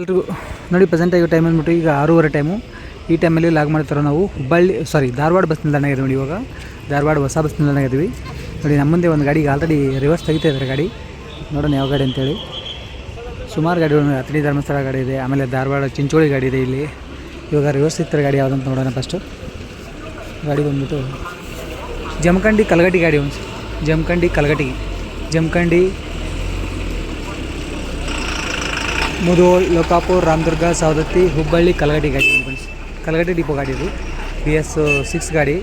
ಎಲ್ರಿಗೂ ನೋಡಿ ಪ್ರೆಸೆಂಟ್ ಆಗಿರೋ ಟೈಮ್ ಅಂದ್ಬಿಟ್ಟು ಈಗ ಆರೂವರೆ ಟೈಮು ಈ ಟೈಮಲ್ಲಿ ಲಾಗ್ ಮಾಡ್ತಾರೋ ನಾವು ಹುಬ್ಬಳ್ಳಿ ಸಾರಿ ಧಾರವಾಡ ಬಸ್ ನಿಲ್ದಾಣ ಇದೆ ನೋಡಿ ಇವಾಗ. ಧಾರವಾಡ ಹೊಸ ಬಸ್ ನಿಲ್ದಾಣ ಇದ್ದೀವಿ ನೋಡಿ ನಮ್ಮ ಮುಂದೆ ಒಂದು ಗಾಡಿಗೆ ಆಲ್ರೆಡಿ ರಿವರ್ಸ್ ತೆಗಿತಾ ಇದ್ದಾರೆ ಗಾಡಿ. ನೋಡೋಣ ಯಾವ ಗಾಡಿ ಅಂತೇಳಿ. ಸುಮಾರು ಗಾಡಿಗಳು ಅತಿಥಿ ಧರ್ಮಸ್ಥಳ ಗಾಡಿ ಇದೆ, ಆಮೇಲೆ ಧಾರವಾಡ ಚಿಂಚೋಳಿ ಗಾಡಿ ಇದೆ ಇಲ್ಲಿ. ಇವಾಗ ರಿವರ್ಸ್ ಇರ್ತಾರೆ ಗಾಡಿ ಯಾವುದಂತ ನೋಡೋಣ ಫಸ್ಟು ಗಾಡಿ ಬಂದ್ಬಿಟ್ಟು ಜಮಖಂಡಿ ಕಲಗಟ್ಟಿ ಗಾಡಿ ಒಂದು. ಜಮಖಂಡಿ ಕಲಗಟ್ಟಿ. ಜಮಖಂಡಿ ಮುಧೋಳ್ ಲೋಕಾಪುರ್, ರಾಮದುರ್ಗ, ಸವದತ್ತಿ, ಹುಬ್ಬಳ್ಳಿ ಕಲಗಡಿ ಗಾಡಿ ಕಲಗಡಿ ಡಿಪೋ ಗಾಡಿ ಇದು. ಬಿ ಎಸ್ ಸಿಕ್ಸ್ ಗಾಡಿ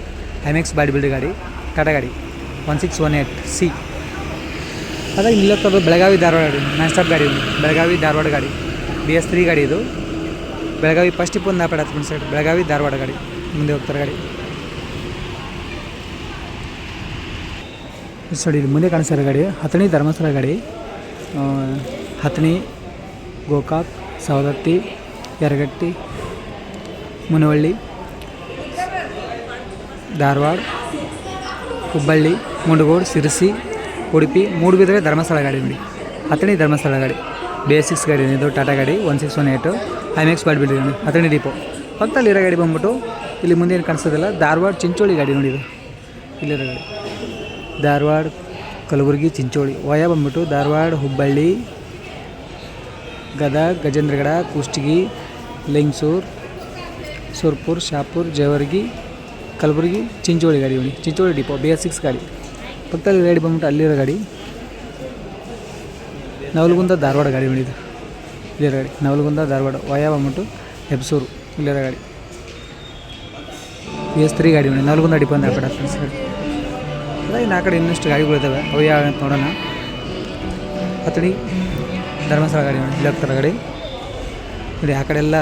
ಎಕ್ಸ್ ಬಾಡಿ ಬಿಲ್ಡ್ ಗಾಡಿ, ಟಾಟಾ ಗಾಡಿ, one six one eight C. ಅದಾಗಿ ನಿಲ್ಲೋಗ್ತದೆ ಬೆಳಗಾವಿ ಧಾರವಾಡ ಗಾಡಿ ನಾನ್ ಸ್ಟಾಪ್ ಗಾಡಿ ಬೆಳಗಾವಿ ಧಾರವಾಡ ಗಾಡಿ ಬಿ ಎಸ್ ತ್ರೀ ಗಾಡಿ ಇದು. ಬೆಳಗಾವಿ ಫಸ್ಟ್ ಟಿಪ್ ಒಂದು ನಾಪಡ ಫ್ರೆಂಡ್ಸ್ ಸೈಡ್ ಬೆಳಗಾವಿ ಧಾರವಾಡ ಗಾಡಿ, ಮುಂದೆ ಹೋಗ್ತಾರೆ ಗಾಡಿ. ಸರಿ ಮುಂದೆ ಕಾಣಿಸ್ತಾರೆ ಗಾಡಿ, ಹತ್ತನೇ ಧರ್ಮಸ್ಥಳ ಗಾಡಿ ಹತ್ತನೇ ಗೋಕಾಕ್ ಸವದತ್ತಿ ಯರಗಟ್ಟಿ ಮುನವಳ್ಳಿ ಧಾರವಾಡ ಹುಬ್ಬಳ್ಳಿ ಮುಂಡಗೋಡು ಸಿರಸಿ ಉಡುಪಿ ಮೂಡುಬಿದ್ರೆ ಧರ್ಮಸ್ಥಳ ಗಾಡಿ ನೋಡಿ ಹತ್ತನೇ ಧರ್ಮಸ್ಥಳ ಗಾಡಿ ಬೇಸಿಕ್ಸ್ ಗಾಡಿ ಇದು ಟಾಟಾ ಗಾಡಿ ಒನ್ ಸಿಕ್ಸ್ ಒನ್ ಏಟು ಐಮ್ಯಾಕ್ಸ್ ಬಾಡ್ ಬಿಲ್ಡಿಂಗ್ ನೋಡಿ ಹತ್ತನೇ ಡಿಪೋ ಪಕ್ಕದಲ್ಲಿರೋ ಗಾಡಿ ಬಂದ್ಬಿಟ್ಟು ಇಲ್ಲಿ ಮುಂದೆ ಏನು ಕಾಣಿಸೋದಿಲ್ಲ ಧಾರವಾಡ ಚಿಂಚೋಳಿ ಗಾಡಿ ನೋಡಿ ಇದು ಇಲ್ಲಿರೋ ಗಾಡಿ ಧಾರವಾಡ ಕಲಬುರಗಿ ಚಿಂಚೋಳಿ ವಯ ಬಂದ್ಬಿಟ್ಟು ಧಾರವಾಡ ಹುಬ್ಬಳ್ಳಿ ಗದಗ, ಗಜೇಂದ್ರಗಡ, ಕುಷ್ಟಗಿ, ಲಿಂಗಸೂರು, ಸುರ್ಪುರ್, ಶಾಪುರ್, ಜೇವರ್ಗಿ, ಕಲಬುರಗಿ, ಚಿಂಚೋಳಿ ಗಾಡಿ ನೋಡಿ Chincholi depot B S six ಗಾಡಿ. ಪಕ್ಕದಲ್ಲಿ ಗಾಡಿ ಬಂದ್ಬಿಟ್ಟು ಅಲ್ಲಿರೋ ಗಾಡಿ. ನವಲಗುಂದ ಧಾರವಾಡ ಗಾಡಿ ನೋಡಿದ್ದು ಇಲ್ಲಿರೋ ಗಾಡಿ. ನವಲಗುಂದ ಧಾರವಾಡ, ವಯ ಬಂದ್ಬಿಟ್ಟು ಹೆಬ್ಸೂರು, ಇಲ್ಲಿರೋ ಗಾಡಿ. ಬಿ ಎಸ್ ತ್ರೀ ಗಾಡಿ ನೋಡಿ ನವಲಗುಂದ ಡಿಪೋ ಅಂತ ಹಾಕ್ಬಿಡ ಫ್ರೆಂಡ್ಸ್ ಗಾಡಿ ಅದಾಗಿ ಆ ಕಡೆ ಇನ್ನಷ್ಟು ಗಾಡಿಗಳಿದ್ದಾವೆ ಅವು ಯಾವ ನೋಡೋಣ. ಹತ್ತಡಿ ಧರ್ಮಸ್ಥಳ ಗಾಡಿ ಇಲ್ಲಿ ಹೋಗ್ತಾರೆ ಗಾಡಿ ನೋಡಿ, ಆ ಕಡೆ ಎಲ್ಲ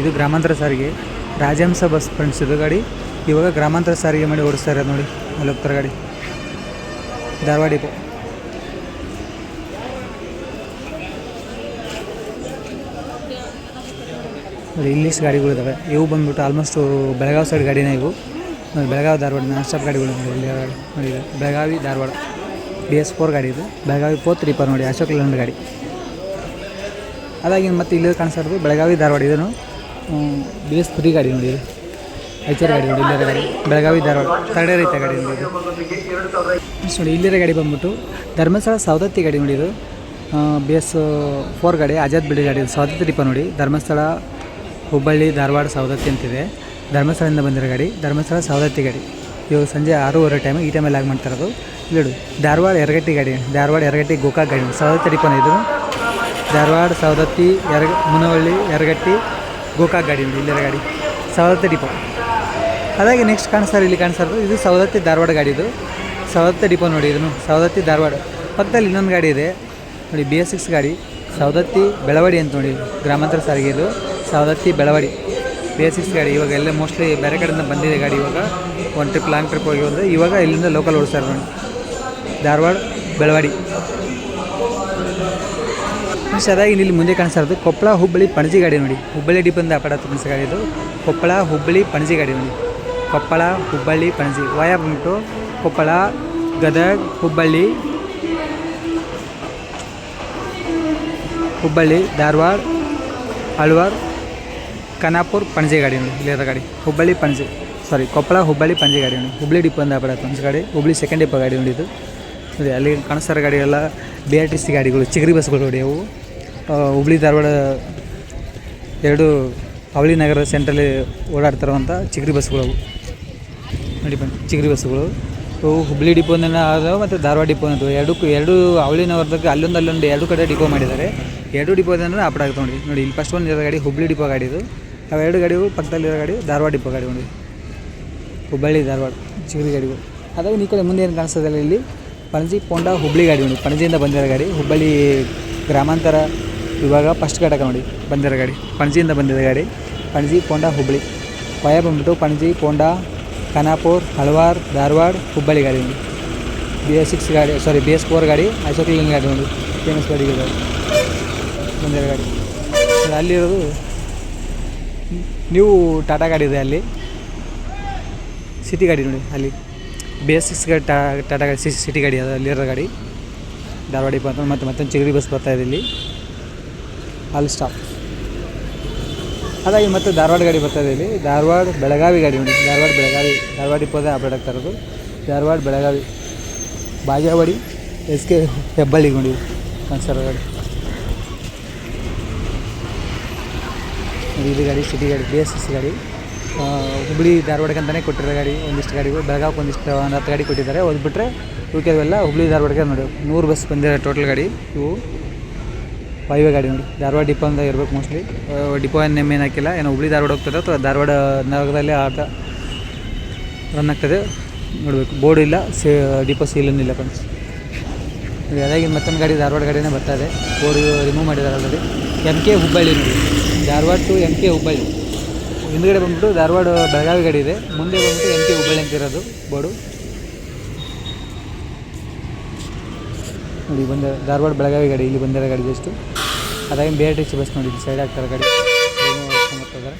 ಇದು ಗ್ರಾಮಾಂತರ ಸಾರಿಗೆ. ರಾಜಹಂಸ ಬಸ್ ಫ್ರೆಂಡ್ಸ್, ಇದು ಗಾಡಿ. ಇವಾಗ ಗ್ರಾಮಾಂತರ ಸಾರಿಗೆ ಮಾಡಿ ಓಡಿಸ್ತಾರೆ ನೋಡಿ ಅಲ್ಲಿ ಹೋಗ್ತಾರೆ ಗಾಡಿ. ಧಾರವಾಡ ಡಿಪೋ. ಇಂಗ್ಲೀಷ್ ಗಾಡಿಗಳಿದ್ದಾವೆ ಇವು ಬಂದ್ಬಿಟ್ಟು ಆಲ್ಮೋಸ್ಟು ಬೆಳಗಾವಿ ಸೈಡ್ ಗಾಡಿನೇ ಇವು. ಬೆಳಗಾವಿ, ಧಾರವಾಡ, ನಾನ್ ಸ್ಟಾಪ್ ಗಾಡಿಗಳು ನೋಡಿ Belagavi, Dharwad. B S four ಗಾಡಿ ಇದು. ಬೆಳಗಾವಿ ಫೋರ್ ತ್ರೀಪರ್ ನೋಡಿ ಅಶೋಕ್ ಲಂಡ್ ಗಾಡಿ. ಅದಾಗಿ ಮತ್ತೆ ಇಲ್ಲಿ ಕಾಣಿಸ್ತಾ ಇರೋದು ಬೆಳಗಾವಿ ಧಾರವಾಡ ಇದನ್ನು ಬಿ ಎಸ್ ತ್ರೀ ಗಾಡಿ ನೋಡಿ ಐಚರ್ ಗಾಡಿ ನೋಡಿ, ಇಲ್ಲಿರೋ ಗಾಡಿ. ಬೆಳಗಾವಿ ಧಾರವಾಡ. ತರಡೇ ರೈತ ಗಾಡಿ ನೋಡಿ ಇದು. ನೋಡಿ, ಇಲ್ಲಿರೋ ಗಾಡಿ ಬಂದ್ಬಿಟ್ಟು ಧರ್ಮಸ್ಥಳ ಸವದತ್ತಿ ಗಾಡಿ ನೋಡಿ ಇದು. ಬಿ ಎಸ್ ಫೋರ್ ಗಾಡಿ, ಆಜಾದ್ ಬಿಡಿ ಗಾಡಿ ಸೌದತ್ತಿ ಸವದತ್ತಿ ಡಿಪ ನೋಡಿ. ಧರ್ಮಸ್ಥಳ, ಹುಬ್ಬಳ್ಳಿ, ಧಾರವಾಡ, ಸವದತ್ತಿ ಅಂತಿದೆ. ಧರ್ಮಸ್ಥಳದಿಂದ ಬಂದಿರೋ ಗಾಡಿ. ಧರ್ಮಸ್ಥಳ, ಸವದತ್ತಿ ಗಾಡಿ. ಇವಾಗ ಸಂಜೆ ಆರೂವರೆ ಟೈಮ್ ಈ ಟೈಮಲ್ಲಿ ಆಗಿ ಮಾಡ್ತಾ ಇರೋದು. ಇಲ್ಲಿ ಧಾರವಾಡ ಎರಗಟ್ಟಿ ಗಾಡಿ, ಧಾರವಾಡ ಎರಗಟ್ಟಿ ಗೋಕಾಕ್ ಗಾಡಿ ಸವದತ್ತಿ ಅಡಿಪನ ಇದು ಧಾರವಾಡ ಸವದತ್ತಿ ಎರಗ ಮುನವಳ್ಳಿ ಎರಗಟ್ಟಿ ಗೋಕಾಕ್ ಗಾಡಿ ಇಲ್ಲಿರ ಗಾಡಿ. ಸವದತ್ತಿ ಡಿಪೋ ಅದಾಗಿ ನೆಕ್ಸ್ಟ್ ಕಾಣಿಸ್ತಾರೆ ಇಲ್ಲಿ ಕಾಣಿಸ್ತಾ ಇರೋದು, ಇದು ಸವದತ್ತಿ ಧಾರವಾಡ ಗಾಡಿ ಇದು. ಸವದತ್ತಿ ಡಿಪೋ ನೋಡಿ ಇದನ್ನು. ಸವದತ್ತಿ ಧಾರವಾಡ. ಪಕ್ಕದಲ್ಲಿ ಇನ್ನೊಂದು ಗಾಡಿ ಇದೆ. ನೋಡಿ ಬಿ ಎಸ್ ಸಿಕ್ಸ್ ಗಾಡಿ. ಸವದತ್ತಿ ಬೆಳವಡಿ ಅಂತ ನೋಡಿ, ಗ್ರಾಮಾಂತರ ಸಾರಿಗೆ ಇದು ಸವದತ್ತಿ ಬೆಳವಡಿ. ಬಿ ಗಾಡಿ ಇವಾಗ ಎಲ್ಲ ಮೋಸ್ಟ್ಲಿ ಬೇರೆ ಕಡೆಯಿಂದ ಬಂದಿದೆ ಗಾಡಿ ಇವಾಗ. ಒಂದು ಟ್ರಿಪ್ ಲಾಂಗ್ ಟ್ರಿಪ್ ಹೋಗಿ ಹೋದರೆ ಇವಾಗ ಇಲ್ಲಿಂದ ಲೋಕಲ್ ಓಡಿಸ್ತಾರೆ ನೋಡಿ. ಧಾರವಾಡ, ಬೆಳವಾಡಿ. ಅದಾಗಿ ಇಲ್ಲಿ ಮುಂದೆ ಕಾಣಿಸ್ತಾ ಇರೋದು ಕೊಪ್ಪಳ, ಹುಬ್ಬಳ್ಳಿ, ಪಣಜಿ ಗಾಡಿ ನೋಡಿ. ಹುಬ್ಬಳ್ಳಿ ಡಿಪಂದ ಅಪಡ ಫ್ರೆಂಡ್ಸ್ ಗಾಡಿ ಇದು. ಕೊಪ್ಪಳ, ಹುಬ್ಬಳ್ಳಿ, ಪಣಜಿ ಗಾಡಿ ನೋಡಿ. ಕೊಪ್ಪಳ, ಹುಬ್ಬಳ್ಳಿ, ಪಣಜಿ. ವಯ ಬಂದ್ಬಿಟ್ಟು ಕೊಪ್ಪಳ, ಗದಗ, ಹುಬ್ಬಳ್ಳಿ. ಹುಬ್ಬಳ್ಳಿ, ಧಾರವಾಡ ಅಳ್ವಾರ್ ಖಾನಾಪುರ್, ಪಣಜಿ ಗಾಡಿ ನೋಡಿ ಇಲ್ಲಿ ಗಾಡಿ. ಹುಬ್ಬಳ್ಳಿ, ಪಣಜಿ. ಸಾರಿ ಕೊಪ್ಪಳ, ಹುಬ್ಬಳ್ಳಿ, ಪಣಜಿ ಗಾಡಿ ನೋಡಿ. ಹುಬ್ಬಳ್ಳಿ ಡಿಪಂದ ಅಪಡ ಫ್ರೆಂಡ್ಸ್ ಗಾಡಿ. ಹುಬ್ಬಳ್ಳಿ ಸೆಕೆಂಡ್ ಡಿಪೋ ಗಾಡಿ ನೋಡಿ ಇದು. ನೋಡಿ, ಅಲ್ಲಿ ಕಣಸರ ಗಾಡಿ ಎಲ್ಲ ಬಿ ಆರ್ ಟಿ ಸಿ ಗಾಡಿಗಳು, ಚಿಗರಿ ಬಸ್ಗಳು ನೋಡಿ ಅವು. ಹುಬ್ಳಿ ಧಾರವಾಡ ಎರಡು ಅವಳಿ ನಗರ ಸೆಂಟ್ರಲ್ಲಿ ಓಡಾಡ್ತಿರುವಂಥ ಚಿಗರಿ ಬಸ್ಗಳು ಅವು. ನೋಡಿ ಬನ್ನಿ, ಚಿಗರಿ ಬಸ್ಸುಗಳು ಅವು ಹುಬ್ಳಿ ಡಿಪೋನ ಆದವು ಮತ್ತು ಧಾರವಾಡ ಡಿಪೋ ಅದು ಎರಡಕ್ಕೂ ಎರಡು ಅವಳಿ ನಗರದಾಗ ಅಲ್ಲೊಂದು ಅಲ್ಲೊಂದು ಎರಡು ಕಡೆ ಡಿಪೋ ಮಾಡಿದ್ದಾರೆ. ಎರಡು ಡಿಪೋದಿಂದ ಅಪಡ ಆಗುತ್ತೆ ನೋಡಿ. ನೋಡಿ, ಇಲ್ಲಿ ಫಸ್ಟ್ ಒಂದು ಗಾಡಿ ಹುಬ್ಳಿ ಡಿಪೋ ಗಾಡಿ ಇದು. ಅವೆರಡು ಗಾಡಿಗಳು ಪಕ್ಕದಲ್ಲಿರೋ ಗಾಡಿ ಧಾರವಾಡ ಗಾಡಿ ನೋಡಿ ಹುಬ್ಬಳ್ಳಿ, ಧಾರವಾಡ, ಚಿಗರಿ ಗಾಡಿಗಳು ಅದಾಗಿ ಈ ಕಡೆ ಮುಂದೆ ಏನು ಕಾಣಿಸ್ತದಲ್ಲ ಇಲ್ಲಿ ಪಣಜಿ ಪೋಂಡ ಹುಬ್ಬಳ್ಳಿ ಗಾಡಿ ನೋಡಿ. ಪಣಜಿಯಿಂದ ಬಂದಿರೋ ಗಾಡಿ, ಹುಬ್ಬಳ್ಳಿ ಗ್ರಾಮಾಂತರ ವಿಭಾಗ ಫಸ್ಟ್ ಘಟಕ ನೋಡಿ ಬಂದಿರೋ ಗಾಡಿ. ಪಣಜಿಯಿಂದ ಬಂದಿರೋ ಗಾಡಿ, ಪಣಜಿ ಪೋಂಡ ಹುಬ್ಬಳ್ಳಿ ವಯ ಬಂದ್ಬಿಟ್ಟು ಪಣಜಿ ಪೋಂಡ, ಖಾನಾಪುರ್, ಹಲವಾರ್, ಧಾರವಾಡ, ಹುಬ್ಬಳ್ಳಿ ಗಾಡಿ ನೋಡಿ. ಬಿ ಎಸ್ ಸಿಕ್ಸ್ ಗಾಡಿ ಸಾರಿ ಬಿ ಎಸ್ ಫೋರ್ ಗಾಡಿ ಅಶೋಕ್ ಲೇಲ್ಯಾಂಡ್ ಗಾಡಿ ನೋಡಿ. ಫೇಮಸ್ ಗಾಡಿ ಬಂದಿರೋ ಗಾಡಿ. ಅಲ್ಲಿರೋದು ನೀವು ಟಾಟಾ ಗಾಡಿ ಇದೆ ಅಲ್ಲಿ. ಸಿಟಿ ಗಾಡಿ ನೋಡಿ, ಅಲ್ಲಿ. ಬಿ ಎಸ್ ಸಿಕ್ಸ್ ಗಾಡಿ ಟಾಟಾ ಗಾಡಿ ಸಿ- ಸಿಟಿ ಗಾಡಿ ಅದು ಅಲ್ಲಿರೋ ಗಾಡಿ ಧಾರವಾಡ ಬಂತು ಮತ್ತು ಮತ್ತೆ ಮತ್ತೊಂದು ಚಿಗರಿ ಬಸ್ ಬರ್ತಾ ಇದೆ ಇಲ್ಲಿ. ಅಲ್ಲಿ ಸ್ಟಾಪ್ ಅದಾಗಿ ಮತ್ತೆ ಧಾರವಾಡ ಗಾಡಿ ಬರ್ತಾ ಇದೆ ಇಲ್ಲಿ. ಧಾರವಾಡ ಬೆಳಗಾವಿ ಗಾಡಿ ನೋಡಿ, ಧಾರವಾಡ ಬೆಳಗಾವಿ, ಧಾರವಾಡ ಡಿಪೋದೇ ಆಪರೇಟ್ ಆಗ್ತಾ ಇರೋದು. ಧಾರವಾಡ ಬೆಳಗಾವಿ, ಬಾಗೇವಾಡಿ, ಎಸ್ ಕೆ ಹೆಬ್ಬಳ್ಳಿ ನೋಡಿ ಕನ್ಸರ್ ಗಾಡಿ ಇದು ಗಾಡಿ, ಸಿಟಿ ಗಾಡಿ ಬಿ ಎಸ್ ಎಸ್ ಗಾಡಿ. ಹುಬ್ಬಳ್ಳಿ ಧಾರವಾಡಕ್ಕೆ ಅಂತಲೇ ಕೊಟ್ಟಿರೋ ಗಾಡಿ, ಒಂದಿಷ್ಟು ಗಾಡಿಗಳು ಬೆಳಗಾವಿಗೆ ಒಂದಿಷ್ಟು, ಒಂದು ಹತ್ತು ಗಾಡಿ ಕೊಟ್ಟಿದ್ದಾರೆ. ಅದು ಬಿಟ್ಟರೆ ಉಳಿಕೆಲ್ಲ ಹುಬ್ಳಿ ಧಾರವಾಡಕ್ಕೆ ನೋಡಿ. ನೂರು ಬಸ್ ಬಂದಿರೋ ಟೋಟಲ್ ಗಾಡಿ. ಇವು ಫೈವೇ ಗಾಡಿ ನೋಡಿ. ಧಾರವಾಡ ಡಿಪೋ ಅಂತ ಇರಬೇಕು ಮೋಸ್ಟ್ಲಿ ಡಿಪೋ ನೇಮ್ ಏನು ಹಾಕಿಲ್ಲ. ಏನೋ ಹುಬ್ಳಿ ಧಾರವಾಡ ಹೋಗ್ತದೆ ಅಥವಾ ಧಾರವಾಡ ನಗರದಲ್ಲಿ ಆಟ ರನ್ ಆಗ್ತದೆ. ನೋಡಬೇಕು. ಬೋರ್ಡ್ ಇಲ್ಲ, ಸೇ ಡಿಪೋ ಇಲ್ಲ ಫ್ರೆಂಡ್ಸ್ ಅದಾಗಿ ಮತ್ತೊಂದು ಗಾಡಿ ಧಾರವಾಡ ಗಾಡಿನೇ ಬರ್ತಾ ಇದೆ. ಬೋರ್ಡ್ ರಿಮೂವ್ ಮಾಡಿದ್ದಾರೆ ಆಲ್ರೆಡಿ ಎಂ ಕೆ ಹುಬ್ಬಳ್ಳಿ ನೋಡಿ. Dharwad to M K Hubballi. ಹಿಂದ್ಗಡೆ ಬಂದ್ಬಿಟ್ಟು ಧಾರವಾಡ ಬೆಳಗಾವಿ ಗಾಡಿ ಇದೆ. ಮುಂದೆ ಬಂದ್ಬಿಟ್ಟು ಎಂ ಕೆ ಹುಬ್ಬಳ್ಳಿ ಅಂತ ಇರೋದು ಬೋರ್ಡು. ನೋಡಿ, ಬಂದ ಧಾರವಾಡ ಬೆಳಗಾವಿ ಗಾಡಿ, ಇಲ್ಲಿ ಬಂದಿರೋ ಗಾಡಿ ಜಸ್ಟು. ಅದಾಗಿ ಬೇರೆ ಆರ್ ಟಿ ಸಿ ಬಸ್ ನೋಡಿ ಸೈಡ್ ಆಗ್ತಾರೆ ಗಾಡಿ. ಬರ್ತಿದ್ದಾರೆ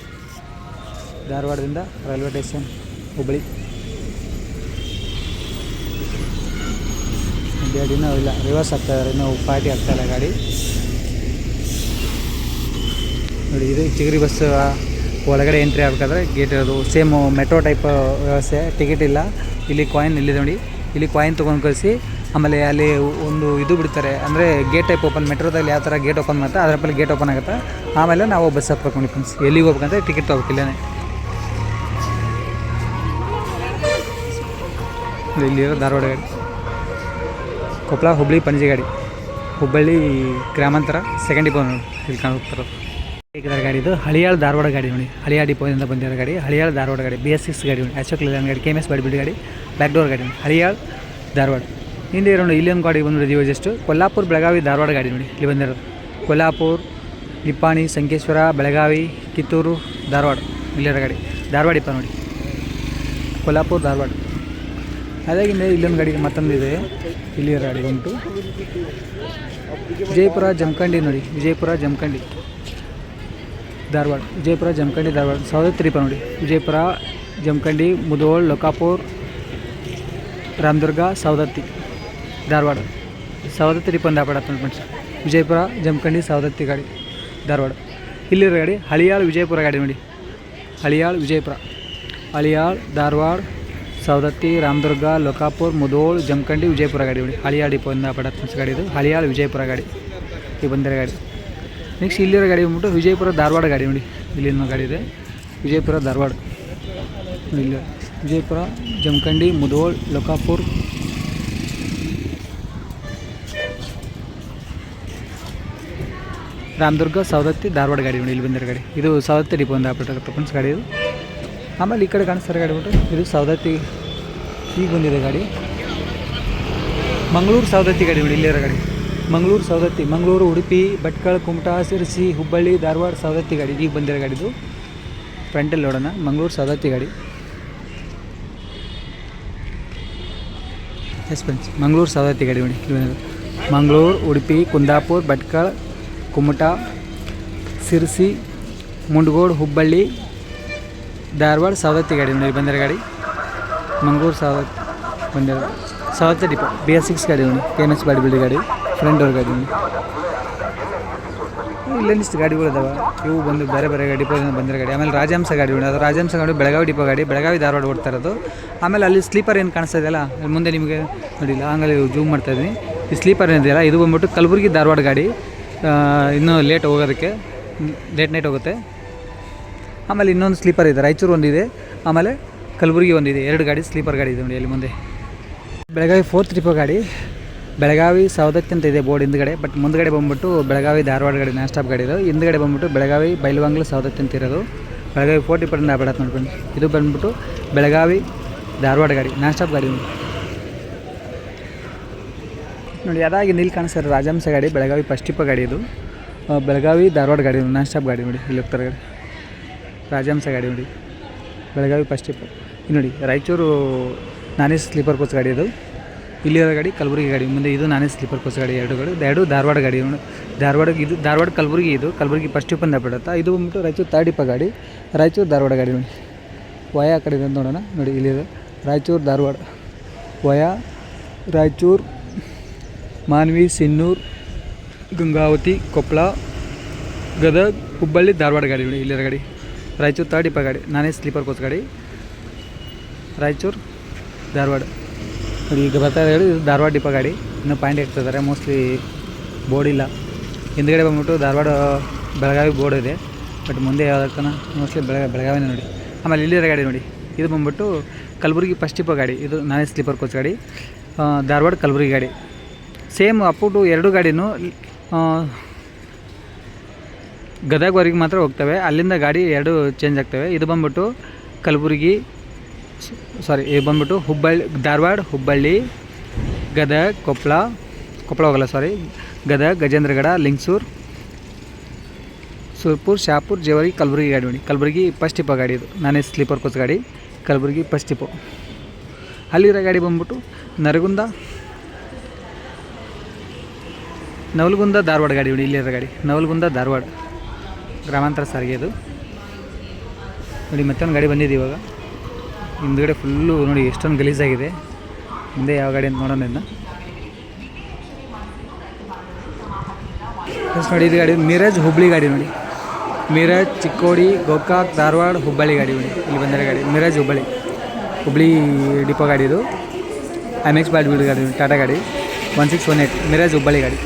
ಧಾರವಾಡದಿಂದ ರೈಲ್ವೆ ಸ್ಟೇಷನ್ ಹುಬ್ಬಳ್ಳಿ. ಇನ್ನೂ ಇಲ್ಲ ರಿವರ್ಸ್ ಆಗ್ತಾ ಇದ್ದಾರೆ, ಇನ್ನೂ ಪಾರ್ಟಿ ಆಗ್ತಾ ಇಲ್ಲ ಗಾಡಿ. ನೋಡಿ, ಇದು ಚಿಗರಿ ಬಸ್ ಒಳಗಡೆ ಎಂಟ್ರಿ ಆಗಬೇಕಾದ್ರೆ ಗೇಟ್ ಇರೋದು. ಸೇಮ್ ಮೆಟ್ರೋ ಟೈಪ್ ವ್ಯವಸ್ಥೆ. ಟಿಕೆಟ್ ಇಲ್ಲ. ಇಲ್ಲಿ ಕಾಯಿನ್ ಇಲ್ಲಿದೆ ನೋಡಿ. ಇಲ್ಲಿ ಕಾಯಿನ್ ತೊಗೊಂಡು ಕಳಿಸಿ, ಆಮೇಲೆ ಅಲ್ಲಿ ಒಂದು ಇದು ಬಿಡ್ತಾರೆ. ಅಂದರೆ ಗೇಟ್ ಟೈಪ್ ಓಪನ್ ಮೆಟ್ರೋದಲ್ಲಿ ಯಾವ ಥರ ಗೇಟ್ ಓಪನ್ ಮಾಡ್ತಾರೆ, ಅದರ ಮೇಲೆ ಗೇಟ್ ಓಪನ್ ಆಗುತ್ತೆ. ಆಮೇಲೆ ನಾವು ಬಸ್ ಹತ್ಬೇಕು ಫ್ರೆಂಡ್ಸ್ ಎಲ್ಲಿಗೆ ಹೋಗ್ಬೇಕಂದ್ರೆ ಟಿಕೆಟ್ ತೊಗೋಬೇಕು ಇಲ್ಲೇ ಇಲ್ಲಿರೋ ಧಾರವಾಡ ಗಾಡಿ. ಕೊಪ್ಪಳ ಹುಬ್ಬಳ್ಳಿ ಪಣಜಿ ಗಾಡಿ. ಹುಬ್ಬಳ್ಳಿ, ಗ್ರಾಮಾಂತರ ಸೆಕೆಂಡ್ ಬಂದು ಇಲ್ಲಿ ಕಾಣುತ್ತಿರೋದು ಇದರ ಗಾಡಿ ಇದು. ಹಳಿಯಾಳ ಧಾರವಾಡ ಗಾಡಿ ನೋಡಿ. ಹಳಿಯಾಳ ಡಿಪೋದಿಂದ ಬಂದಿರೋ ಗಾಡಿ. ಹಳಿಯಾಳ ಧಾರವಾಡ ಗಾಡಿ. ಬಿ ಎಸ್ ಸಿಕ್ಸ್ ಗಾಡಿ ನೋಡಿ. ಅಶೋಕ್ ಲೇಲನ್ ಗಾಡಿ ಕೆ ಎಂ ಎಸ್ ಬಡಿಬಿಡಿ ಗಾಡಿ ಬ್ಯಾಕ್ ಡೋರ್ ಗಾಡಿ ನೋಡಿ. ಹಳಿಯಾಳ ಧಾರವಾಡ. ಹಿಂದೆ ಇರೋ ಇಲ್ಲಿ ಇಲ್ಲೊಂದು ಗಾಡಿ ಬಂದು ಜೀವ ಜಸ್ಟ್ ಕೊಲ್ಲಾಪುರ, ಬೆಳಗಾವಿ, ಧಾರವಾಡ ಗಾಡಿ ನೋಡಿ. ಇಲ್ಲಿ ಬಂದಿರೋದು. ಕೊಲ್ಲಾಪುರ, ನಿಪ್ಪಾಣಿ, ಸಂಕೇಶ್ವರ, ಬೆಳಗಾವಿ, ಕಿತ್ತೂರು, ಧಾರವಾಡ. ಇಲ್ಲಿರೋ ಗಾಡಿ. ಧಾರವಾಡ, ಇಪ್ಪ ನೋಡಿ. ಕೊಲ್ಲಾಪುರ, ಧಾರವಾಡ. ಅದಾಗಿಂದ ಇಲ್ಲೊಂದು ಗಾಡಿಗೆ ಮತ್ತೊಂದು ಇದೆ ಇಲ್ಲಿರೋ ಗಾಡಿ ಬಂತು ವಿಜಯಪುರ, ಜಮಖಂಡಿ ನೋಡಿ. ವಿಜಯಪುರ, ಜಮಖಂಡಿ. ಧಾರವಾಡ, ವಿಜಯಪುರ, ಜಮಖಂಡಿ, ಧಾರವಾಡ ಸವದತ್ತಿ ರೀಪ ನೋಡಿ. ವಿಜಯಪುರ, ಜಮಖಂಡಿ, ಮುದೋಳ್, ಲೋಕಾಪುರ್, ರಾಮದುರ್ಗ ಸವದತ್ತಿ ಧಾರವಾಡ, ಸಾವಿರದ ತ್ರೀಪನ್ ಧಾರವಾಡ ಫ್ರೆಂಡ್ಸ್ ವಿಜಯಪುರ, ಜಮಖಂಡಿ ಸವದತ್ತಿ ಗಾಡಿ ಧಾರವಾಡ. ಇಲ್ಲಿರೋ ಗಾಡಿ, ಹಳಿಯಾಳ್, ವಿಜಯಪುರ ಗಾಡಿ ನೋಡಿ. ಹಳಿಯಾಳ್, ವಿಜಯಪುರ. ಹಳಿಯಾಳ್, ಧಾರವಾಡ ಸವದತ್ತಿ ರಾಮದುರ್ಗ, ಲೋಕಾಪುರ್, ಮುದೋಳ್, ಜಮಖಂಡಿ, ವಿಜಯಪುರ ಗಾಡಿ ನೋಡಿ. ಹಳಿಯಾಳ್ ಡಿಪೋ ಒಂದು ಆಪಡ ಫ್ರೆಂಡ್ಸ್ ಗಾಡಿ ಇದು ಹಳಿಯಾಳ್, ವಿಜಯಪುರ ಗಾಡಿ. ಈ ಬಂದಿರೋ ಗಾಡಿ. ನೆಕ್ಸ್ಟ್ ಇಲ್ಲಿರೋ ಗಾಡಿ ಬಂದ್ಬಿಟ್ಟು ವಿಜಯಪುರ ಧಾರವಾಡ ಗಾಡಿ ನೋಡಿ. ಇಲ್ಲಿ ಇನ್ನೊಂದು ಗಾಡಿ ಇದೆ. ವಿಜಯಪುರ ಧಾರವಾಡ. ಇಲ್ಲಿ. ವಿಜಯಪುರ, ಜಮಖಂಡಿ ಮುದೋಳ್ ಲೋಕಾಪುರ್. ರಾಮದುರ್ಗ, ಸವದತ್ತಿ, ಧಾರವಾಡ ಗಾಡಿ ನೋಡಿ ಇಲ್ಲಿ ಬಂದಿರೋ ಗಾಡಿ. ಇದು ಸವದತ್ತಿ ಡಿಪೋ ಒಂದು ಆಪರೇಟರ್ ತಪ್ಪನ್ಸ್ ಗಾಡಿ ಇದು. ಆಮೇಲೆ ಈ ಕಡೆ ಕಾಣಿಸ್ತಾರೆ ಗಾಡಿ ಬಿಟ್ಟು ಇದು ಸವದತ್ತಿ ಈಗ ಬಂದಿದೆ ಗಾಡಿ. ಮಂಗಳೂರು ಸವದತ್ತಿ ಗಾಡಿ ನೋಡಿ ಇಲ್ಲಿರೋ ಗಾಡಿ. ಮಂಗಳೂರು ಸವದತ್ತಿ, ಮಂಗಳೂರು, ಉಡುಪಿ, ಭಟ್ಕಳ, ಕುಮಟಾ ಸಿರಸಿ ಹುಬ್ಬಳ್ಳಿ, ಧಾರವಾಡ ಸವದತ್ತಿ ಗಾಡಿ. ಈಗ ಬಂದಿರೋ ಗಾಡಿದು ಫ್ರಂಟಲ್ಲಿ ನೋಡೋಣ. ಮಂಗಳೂರು ಸವದತ್ತಿ ಗಾಡಿ. ಎಸ್ ಫ್ರೆಂಡ್ಸ್ ಮಂಗಳೂರು ಸವದತ್ತಿ ಗಾಡಿ ನೋಡಿ. ಮಂಗಳೂರು, ಉಡುಪಿ, ಕುಂದಾಪುರ, ಭಟ್ಕಳ, ಕುಮಟಾ ಸಿರ್ಸಿ ಮುಂಡಗೋಡು, ಹುಬ್ಬಳ್ಳಿ, ಧಾರವಾಡ ಸವದತ್ತಿ ಗಾಡಿ ನೋಡಿ. ಬಂದಿರೋ ಗಾಡಿ. ಮಂಗಳೂರು ಸವದತ್ತಿ ಬಂದಿರೋ Savadatti depot. B S six ಗಾಡಿ ನೋಡಿ. ಎಸ್ ಬಾಡಿ ಬಿಲ್ಡಿ ಗಾಡಿ. ಗಾಡಿ ನೋಡಿ ಇಲ್ಲೊಂದಿಷ್ಟು ಗಾಡಿಗಳು ಇದಾವೆ ಇವು ಬಂದು ಬೇರೆ ಬೇರೆ ಡಿಪೋದಿಂದ ಬಂದಿರೋ ಗಾಡಿ. ಆಮೇಲೆ ರಾಜಹಂಸ ಗಾಡಿ ಅದು ರಾಜಹಂಸ ಗಾಡಿ, ಬೆಳಗಾವಿ ಡಿಪೋ ಗಾಡಿ. ಬೆಳಗಾವಿ ಧಾರವಾಡ ಓಡ್ತಾ ಇರೋದು. ಆಮೇಲೆ ಅಲ್ಲಿ ಸ್ಲೀಪರ್ ಏನು ಕಾಣಿಸ್ತಾ ಇದೆಯಲ್ಲ ಮುಂದೆ ನಿಮಗೆ ನೋಡಿಲ್ಲ. ಹಂಗಲ್ಲಿ ಜೂಮ್ ಮಾಡ್ತಾ ಇದ್ದೀನಿ ಈ ಸ್ಲೀಪರ್ ಏನಿದೆಯಲ್ಲ ಇದು ಬಂದ್ಬಿಟ್ಟು ಕಲಬುರ್ಗಿ ಧಾರವಾಡ ಗಾಡಿ. ಇನ್ನೂ ಲೇಟ್ ಹೋಗೋದಕ್ಕೆ ಲೇಟ್ ನೈಟ್ ಹೋಗುತ್ತೆ. ಆಮೇಲೆ ಇನ್ನೊಂದು ಸ್ಲೀಪರ್ ಇದೆ, ರಾಯಚೂರು ಒಂದಿದೆ. ಆಮೇಲೆ ಕಲಬುರ್ಗಿ ಒಂದಿದೆ. ಎರಡು ಗಾಡಿ ಸ್ಲೀಪರ್ ಗಾಡಿ ಇದೆ ನೋಡಿ ಅಲ್ಲಿ ಮುಂದೆ. ಬೆಳಗಾವಿ ಫೋರ್ತ್ ಟ್ರಿಪ್ ಗಾಡಿ. ಬೆಳಗಾವಿ ಸೌದತ್ತಿ ಅಂತ ಇದೆ ಬೋರ್ಡ್ ಹಿಂದ್ಗಡೆ ಬಟ್ ಮುಂದ್ಗಡೆ ಬಂದ್ಬಿಟ್ಟು ಬೆಳಗಾವಿ ಧಾರವಾಡ ಗಾಡಿ ನಾನ್ ಸ್ಟಾಪ್ ಗಾಡಿ ಇದು. ಹಿಂದ್ಗಡೆ ಬಂದ್ಬಿಟ್ಟು ಬೆಳಗಾವಿ ಬೈಲುವಂಗ್ಲು ಸೌದತ್ತಿ ಅಂತ ಇರೋದು. ಬೆಳಗಾವಿ ಫೋರ್ಟಿ ಪರ್ಸೆಂಟ್ ಆಗ್ಬೇಡ ನೋಡ್ಕೊಂಡು. ಇದು ಬಂದ್ಬಿಟ್ಟು ಬೆಳಗಾವಿ ಧಾರವಾಡ ಗಾಡಿ, ನಾನ್ ಸ್ಟಾಪ್ ಗಾಡಿ ನೋಡಿ. ಅದಾಗಿ ನಿಲ್ ಕಾಣಿಸ್ತಾರೆ ರಾಜಹಂಸ ಗಾಡಿ, ಬೆಳಗಾವಿ ಫಸ್ಟ್ ಟಿಪ್ಪ ಗಾಡಿ ಇದು. ಬೆಳಗಾವಿ ಧಾರವಾಡ ಗಾಡಿ ನಾನ್ ಸ್ಟಾಪ್ ಗಾಡಿ ನೋಡಿ, ಇಲ್ಲಿ ಹೋಗ್ತಾರೆ ಗಾಡಿ ರಾಜಹಂಸ ಗಾಡಿ ನೋಡಿ. ಬೆಳಗಾವಿ ಇಲ್ಲಿ ನೋಡಿ, ರಾಯಚೂರು ನಾನೇ ಸ್ಲೀಪರ್ ಕೋಚ್ ಗಾಡಿ ಇದು. ಇಲ್ಲಿರೋ ಗಾಡಿ ಕಲಬುರಗಿ ಗಾಡಿ. ಮುಂದೆ ಇದು ನಾನೇ ಸ್ಲೀಪರ್ ಕೋಚ್ ಗಾಡಿ, ಎರಡು ಗಾಡಿ, ಎರಡು ಧಾರವಾಡ ಗಾಡಿ. ಧಾರವಾಡ ಇದು, ಧಾರವಾಡ ಕಲಬುರಗಿ ಇದು. ಕಲಬುರಗಿ ಫಸ್ಟ್ ಬಂದ ಬಿಡುತ್ತಾ? ಇದು ಬಂದ್ಬಿಟ್ಟು ರಾಯಚೂರು ತಾಡಿ ಗಾಡಿ. ರಾಯಚೂರು ಧಾರವಾಡ ಗಾಡಿ ನೋಡಿ. ವಯ ಕಡೆ ನೋಡೋಣ. ನೋಡಿ ಇಲ್ಲಿದೆ. ರಾಯಚೂರು ಧಾರವಾಡ. ವಯ, ರಾಯಚೂರು, ಮಾನ್ವಿ, ಸಿನ್ನೂರು, ಗಂಗಾವತಿ ಕೊಪ್ಪಳ ಗದಗ, ಹುಬ್ಬಳ್ಳಿ, ಧಾರವಾಡ ಗಾಡಿ ನೋಡಿ ಇಲ್ಲಿರೋ ಗಾಡಿ. ರಾಯಚೂರು ತರ್ಡ್ ಡಿಪ ಗಾಡಿ. ನಾನೇ ಸ್ಲೀಪರ್ ಕೋಚ್ ಗಾಡಿ. ರಾಯಚೂರು, ಧಾರವಾಡ. ನೋಡಿ ಈಗ ಬರ್ತಾ ಹೇಳಿ ಧಾರವಾಡ ಡಿಪ ಗಾಡಿ. ಇನ್ನೂ ಪಾಯಿಂಟ್ ಇರ್ತಿದ್ದಾರೆ ಮೋಸ್ಟ್ಲಿ ಬೋರ್ಡ್ ಇಲ್ಲ. ಹಿಂದ್ಗಡೆ ಬಂದ್ಬಿಟ್ಟು ಧಾರವಾಡ, ಬೆಳಗಾವಿ ಬೋರ್ಡ್ ಇದೆ. ಬಟ್ ಮುಂದೆ ಯಾವ್ದಕ್ಕನ ಮೋಸ್ಟ್ಲಿ ಬೆಳಗಾವಿ ಬೆಳಗಾವಿನೇ ನೋಡಿ. ಆಮೇಲೆ ಇಲ್ಲಿರೋ ಗಾಡಿ ನೋಡಿ. ಇದು ಬಂದ್ಬಿಟ್ಟು ಕಲಬುರಗಿ ಫಸ್ಟ್ ಡಿಪ ಗಾಡಿ. ಇದು ನಾನೇ ಸ್ಲೀಪರ್ ಕೋಚ್ ಗಾಡಿ. ಧಾರವಾಡ ಕಲಬುರಗಿ ಗಾಡಿ. ಸೇಮ್ ಅಪ್ ಟು ಎರಡು ಗಾಡಿನೂ ಗದಗವರೆಗೆ ಮಾತ್ರ ಹೋಗ್ತವೆ. ಅಲ್ಲಿಂದ ಗಾಡಿ ಎರಡು ಚೇಂಜ್ ಆಗ್ತವೆ. ಇದು ಬಂದ್ಬಿಟ್ಟು ಕಲಬುರಗಿ ಸಾರಿ ಇದು ಬಂದ್ಬಿಟ್ಟು ಹುಬ್ಬಳ್ಳಿ, ಧಾರವಾಡ, ಹುಬ್ಬಳ್ಳಿ, ಗದಗ ಕೊಪ್ಪಳ ಕೊಪ್ಪಳ ಹೋಗಲ್ಲ ಸಾರಿ ಗದಗ, ಗಜೇಂದ್ರಗಡ, ಲಿಂಗ್ಸೂರ್, ಸುರ್ಪುರ್, ಶಾಪುರ್, ಜೇವರಿ, ಕಲಬುರಗಿ ಗಾಡಿ ನೋಡಿ ಕಲಬುರಗಿ ಫಸ್ಟ್ ಟಿಪ್ಪ ಗಾಡಿ ಇದು. ನಾನೇ ಸ್ಲೀಪರ್ ಕೋಚ್ ಗಾಡಿ. ಕಲಬುರಗಿ ಫಸ್ಟ್ ಟಿಪ್ಪು ಅಲ್ಲಿರೋ ಗಾಡಿ ಬಂದ್ಬಿಟ್ಟು ನರಗುಂದ, ನವಲಗುಂದ, ಧಾರವಾಡ ಗಾಡಿ ನೋಡಿ ಇಲ್ಲಿರೋ ಗಾಡಿ. ನವಲಗುಂದ, ಧಾರವಾಡ. ಗ್ರಾಮಾಂತರ ಸಾರಿಗೆ ಇದು. ನೋಡಿ, ಮತ್ತೊಂದು ಗಾಡಿ ಬಂದಿದೆ ಇವಾಗ. ಹಿಂದ್ಗಡೆ ಫುಲ್ಲು ನೋಡಿ ಎಷ್ಟೊಂದು ಗಲೀಜಾಗಿದೆ. ಮುಂದೆ ಯಾವ ಗಾಡಿ ಅಂತ ನೋಡೋಣ ಇನ್ನು. ಫಸ್ಟ್ ನೋಡಿ ಇದು ಗಾಡಿ ಮಿರಾಜ್ ಹುಬ್ಬಳ್ಳಿ ಗಾಡಿ ನೋಡಿ. ಮಿರಾಜ್ ಚಿಕ್ಕೋಡಿ ಗೋಕಾಕ್ ಧಾರವಾಡ ಹುಬ್ಬಳ್ಳಿ ಗಾಡಿ ನೋಡಿ. ಇಲ್ಲಿ ಬಂದಿರೋ ಗಾಡಿ ಮಿರಾಜ್ ಹುಬ್ಬಳ್ಳಿ ಹುಬ್ಬಳ್ಳಿ ಡಿಪೋ ಗಾಡಿ ಇದು. ಎಂ ಎಕ್ಸ್ ಬಿಡ್ ಗಾಡಿ ಟಾಟಾ ಗಾಡಿ. One six one eight Miraj Hubballi ಗಾಡಿ.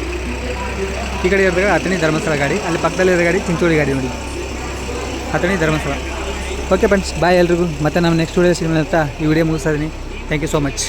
ಈ ಕಡೆ ಇರೋದಾಗ ಹತ್ತನೇ ಧರ್ಮಸ್ಥಳ ಗಾಡಿ. ಅಲ್ಲಿ ಪಕ್ಕದಲ್ಲಿರೋ ಗಾಡಿ ಚಿಂಚೋಳಿ ಗಾಡಿ ನೋಡಿ. ಹತ್ತನೇ ಧರ್ಮಸ್ಥಳ. ಓಕೆ ಫ್ರೆಂಡ್ಸ್ ಬಾಯ್ ಎಲ್ರಿಗೂ. ಮತ್ತೆ ನಮ್ಮ ನೆಕ್ಸ್ಟ್ ವೀಡಿಯೋ ಸಿಗೋಣ ಅಂತ ಈ ವಿಡಿಯೋ ಮುಗಿಸ್ತಾ ಇದ್ದೀನಿ ಥ್ಯಾಂಕ್ ಯು ಸೋ ಮಚ್